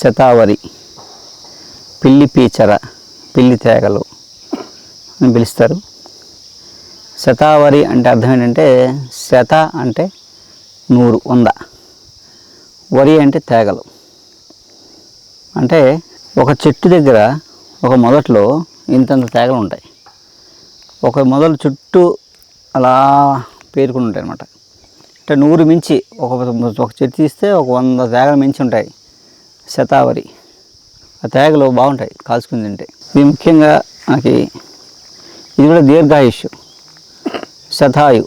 శతావరి పిల్లి పీచర పిల్లి తేగలు అని పిలుస్తారు. శతావరి అంటే అర్థం ఏంటంటే శత అంటే నూరు వంద. వరి అంటే తేగలు. అంటే ఒక చెట్టు దగ్గర ఒక మొదట్లో ఇంతంత తేగలు ఉంటాయి. ఒక మొదలు చుట్టూ అలా పేరుకుని ఉంటాయి అనమాట అంటే నూరు మించి ఒక ఒక చెట్టు తీస్తే ఒక వంద తేగలు మించి ఉంటాయి. శతావరి. ఆ తేగలు బాగుంటాయి కాల్చుకుని తింటే. ఇది ముఖ్యంగా మనకి ఇది కూడా దీర్ఘాయుష్ శతాయు.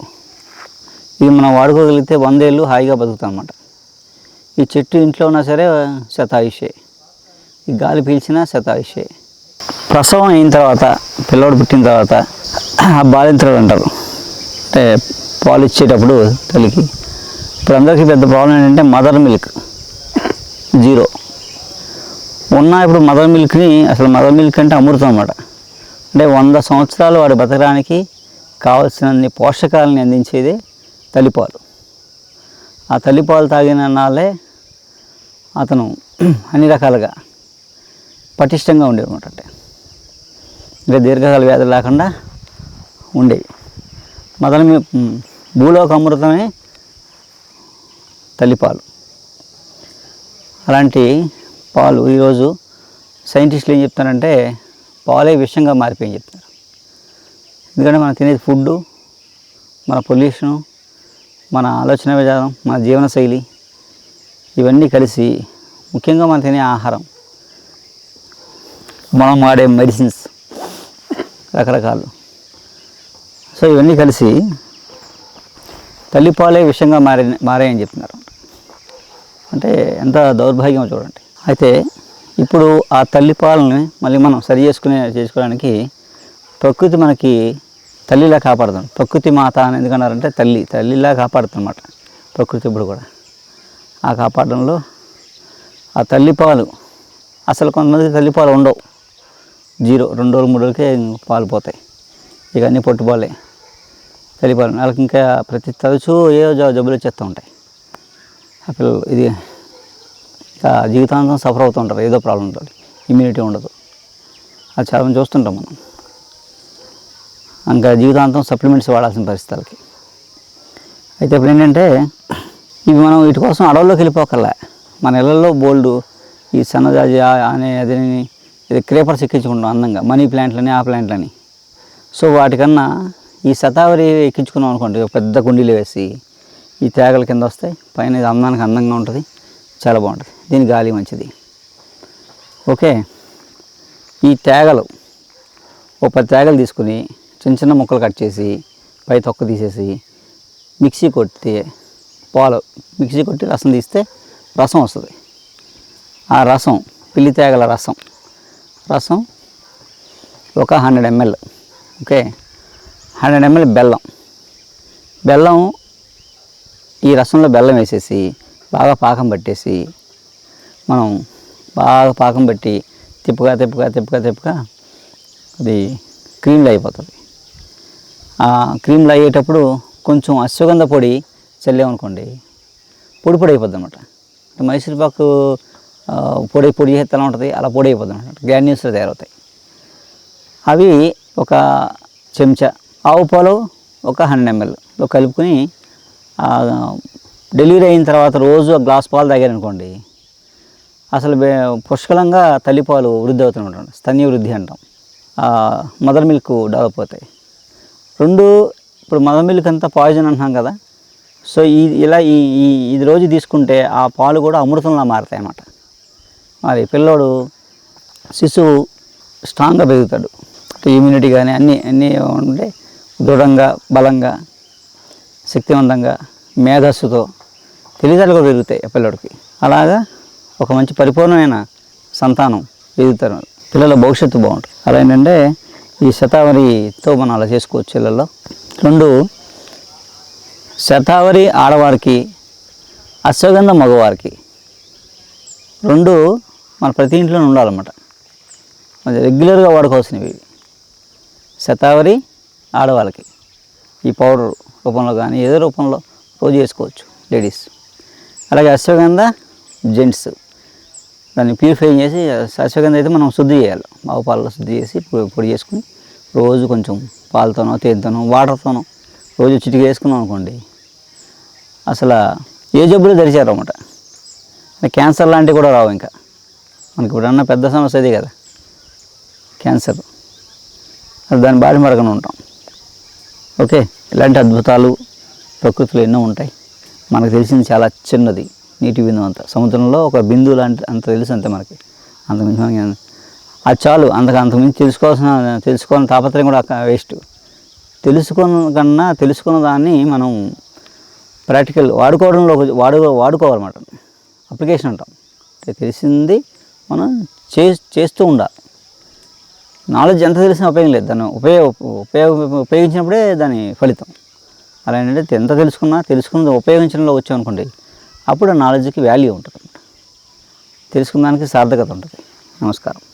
ఇది మనం వాడుకోగలిగితే వందేళ్ళు హాయిగా బతుకుతాం అన్నమాట. ఈ చెట్టు ఇంట్లో ఉన్నా సరే శతాయుషే. ఈ గాలి పీల్చినా శతాయుషే. ప్రసవం అయిన తర్వాత పిల్లోడు పుట్టిన తర్వాత ఆ బాలింతలు అంటారు. అంటే పాలు ఇచ్చేటప్పుడు తల్లికి. ఇప్పుడు అందరికీ పెద్ద ప్రాబ్లం ఏంటంటే మదర్ మిల్క్ జీరో. ఉన్న ఇప్పుడు మదర్ మిల్క్ని అసలు మదర్ మిల్క్ అంటే అమృతం అన్నమాట. అంటే వంద సంవత్సరాలు వాడు బతకడానికి కావలసినన్ని పోషకాలని అందించేదే తల్లిపాలు. ఆ తల్లిపాలు తాగిన నాళ్ళే అతను అన్ని రకాలుగా పటిష్టంగా ఉండేవన్నమాట అంటే. ఇంకా దీర్ఘకాల వ్యాధులు లేకుండా ఉండేవి. మొదలు మీ భూలోక అమృతమే తల్లిపాలు. అలాంటి పాలు ఈరోజు సైంటిస్టులు ఏం చెప్తారంటే పాలే విషంగా మారిపోయి చెప్తారు. ఎందుకంటే మనం తినేది ఫుడ్డు మన పొల్యూషను మన ఆలోచన విధానం మన జీవనశైలి ఇవన్నీ కలిసి ముఖ్యంగా మనం తినే ఆహారం. మనం వాడే మెడిసిన్స్ రకరకాలు. సో ఇవన్నీ కలిసి తల్లిపాలే విషంగా మారి మారాయని చెప్తున్నారు. అంటే ఎంత దౌర్భాగ్యం చూడండి. అయితే ఇప్పుడు ఆ తల్లి పాలని మళ్ళీ మనం సరి చేసుకునే చేసుకోవడానికి ప్రకృతి మనకి తల్లిలా కాపాడుతుంది. ప్రకృతి మాత అని ఎందుకన్నారంటే తల్లి తల్లిలా కాపాడుతుందన్నమాట. ప్రకృతి ఇప్పుడు కూడా. ఆ కాపాడడంలో ఆ తల్లిపాలు అసలు కొంతమందికి తల్లిపాలు ఉండవు. జీరో రెండు రోజులు మూడు రోజులకే పాలు పోతాయి. ఇక అన్నీ పొట్టుపాలే తల్లిపాలు వాళ్ళకి ఇంకా ప్రతి తరచూ ఏదో జబ్బులు వచ్చేస్తూ ఉంటాయి. ఆ పిల్లలు ఇది జీవితాంతం సఫర్ అవుతూ ఉంటారు ఏదో ప్రాబ్లం ఉంటుంది. ఇమ్యూనిటీ ఉండదు. అది చాలా మంది చూస్తుంటాం మనం. ఇంకా జీవితాంతం సప్లిమెంట్స్ వాడాల్సిన పరిస్థితులకి అయితే ఇప్పుడు ఏంటంటే ఇవి మనం వీటి కోసం అడవుల్లోకి వెళ్ళిపోకల్లా మన ఇళ్ళల్లో బోల్డ్ ఈ సన్నజాజి ఆ- అనే అది ఇది క్రేపర్స్ ఎక్కించుకుంటాం అందంగా. మనీ ప్లాంట్లని ఆ ప్లాంట్లని. సో వాటికన్నా ఈ శతావరి ఎక్కించుకున్నాం అనుకోండి ఒక పెద్ద కుండీలు వేసి ఈ తేగల కింద వస్తాయి. పైన ఇది అందానికి అందంగా ఉంటుంది. చాలా బాగుంటుంది. దీని గాలి మంచిది. ఓకే? ఈ తేగలు ఓ పది తేగలు తీసుకుని చిన్న చిన్న ముక్కలు కట్ చేసి పై తొక్క తీసేసి మిక్సీ కొట్టి పాలు మిక్సీ కొట్టి రసం తీస్తే రసం వస్తుంది. ఆ రసం పిల్లి తేగల రసం. రసం ఒక hundred ML. Okay? Hundred ML బెల్లం. బెల్లం ఈ రసంలో బెల్లం వేసేసి బాగా పాకం పట్టేసి మనం బాగా పాకం పట్టి తిప్పుగా తిప్పుగా తిప్పుగా తిప్పుగా అది క్రీమ్లు అయిపోతుంది ఆ క్రీమ్లు అయ్యేటప్పుడు కొంచెం అశ్వగంధ పొడి చల్లేమనుకోండి పొడి పొడి అయిపోద్ది అనమాట మైసూర్ పాకు పొడి పొడి చేస్తే ఎలా ఉంటుంది అలా పొడి అయిపోద్ది అనమాట గ్రాన్యూస్లో తయారవుతాయి. అవి ఒక చెంచా ఆవు పాలు ఒక హండ్రెడ్ ఎంఎల్లో కలుపుకొని డెలివరీ అయిన తర్వాత రోజు ఆ గ్లాస్ పాలు తాగారనుకోండి అసలు పుష్కలంగా తల్లిపాలు వృద్ధి అవుతూ ఉంటాయి. స్తన్య వృద్ధి అంటాం. మదర్ మిల్క్ డెవలప్ అవుతాయి. రెండు ఇప్పుడు మదర్ మిల్క్ అంతా పాయిజన్ అంటున్నాం కదా సో ఈ ఇలా ఈ ఈ ఇది రోజు తీసుకుంటే ఆ పాలు కూడా అమృతంలా మారుతాయి అన్నమాట మరి పిల్లోడు శిశువు స్ట్రాంగ్గా పెరుగుతాడు. ఇమ్యూనిటీ కానీ అన్నీ అన్నీ ఉంటే దృఢంగా బలంగా శక్తివంతంగా మేధస్సుతో తెలివితేటలు కూడా పెరుగుతాయి పిల్లడికి. అలాగా ఒక మంచి పరిపూర్ణమైన సంతానం ఎదుగుతారు. పిల్లల భవిష్యత్తు బాగుంటుంది. అలా ఏంటంటే ఈ శతావరితో మనం అలా చేసుకోవచ్చు పిల్లల్లో. రెండు శతావరి ఆడవారికి అశ్వగంధ మగవారికి. రెండు మన ప్రతి ఇంట్లోనే ఉండాలన్నమాట. మరి రెగ్యులర్గా వాడుకోవాల్సినవి. శతావరి ఆడవాళ్ళకి ఈ పౌడర్ రూపంలో కానీ ఏదో రూపంలో రోజు చేసుకోవచ్చు లేడీస్. అలాగే అశ్వగంధ జెంట్స్. దాన్ని ప్యూరిఫై చేసి అశ్వగంధ అయితే మనం శుద్ధి చేయాలి. ఆవు పాలలో శుద్ధి చేసి పొడి చేసుకుని రోజు కొంచెం పాలతోనో తేనెతోనో వాటర్తోనో రోజు చిటికి వేసుకున్నాం అనుకోండి అసలు ఏ జబ్బులు తెరిచారు అనమాట క్యాన్సర్ లాంటివి కూడా రావు ఇంకా. మనకి ఇప్పుడన్నా పెద్ద సమస్య అదే కదా. క్యాన్సర్ అది దాని బారి మరకన ఉంటాం. ఓకే? ఇలాంటి అద్భుతాలు ప్రకృతిలో ఎన్నో ఉంటాయి. మనకు తెలిసింది చాలా చిన్నది నీటి బిందువు అంత. సముద్రంలో ఒక బిందువు లాంటి అంత తెలుసు అంతే మనకి. అంతకుమించి అది చాలు అంతకు అంతకుమించి తెలుసుకోవాల్సిన తెలుసుకోవాలని తాపత్రయం కూడా వేస్ట్. తెలుసుకున్న కన్నా తెలుసుకున్న దాన్ని మనం ప్రాక్టికల్ వాడుకోవడంలో వాడు వాడుకోవాలన్నమాట. అప్లికేషన్ అంటాం. తెలిసింది మనం చే చేస్తూ ఉండాలి. నాలెడ్జ్ ఎంత తెలిసినా ఉపయోగం లేదు. దాన్ని ఉపయోగ ఉపయోగ ఉపయోగించినప్పుడే దాని ఫలితం. అలా ఏంటంటే ఎంత తెలుసుకున్నా తెలుసుకున్నది ఉపయోగించడంలో వచ్చామనుకోండి అప్పుడు ఆ నాలెడ్జ్కి వాల్యూ ఉంటుంది తెలుసుకున్న దానికి సార్థకత ఉంటుంది. నమస్కారం.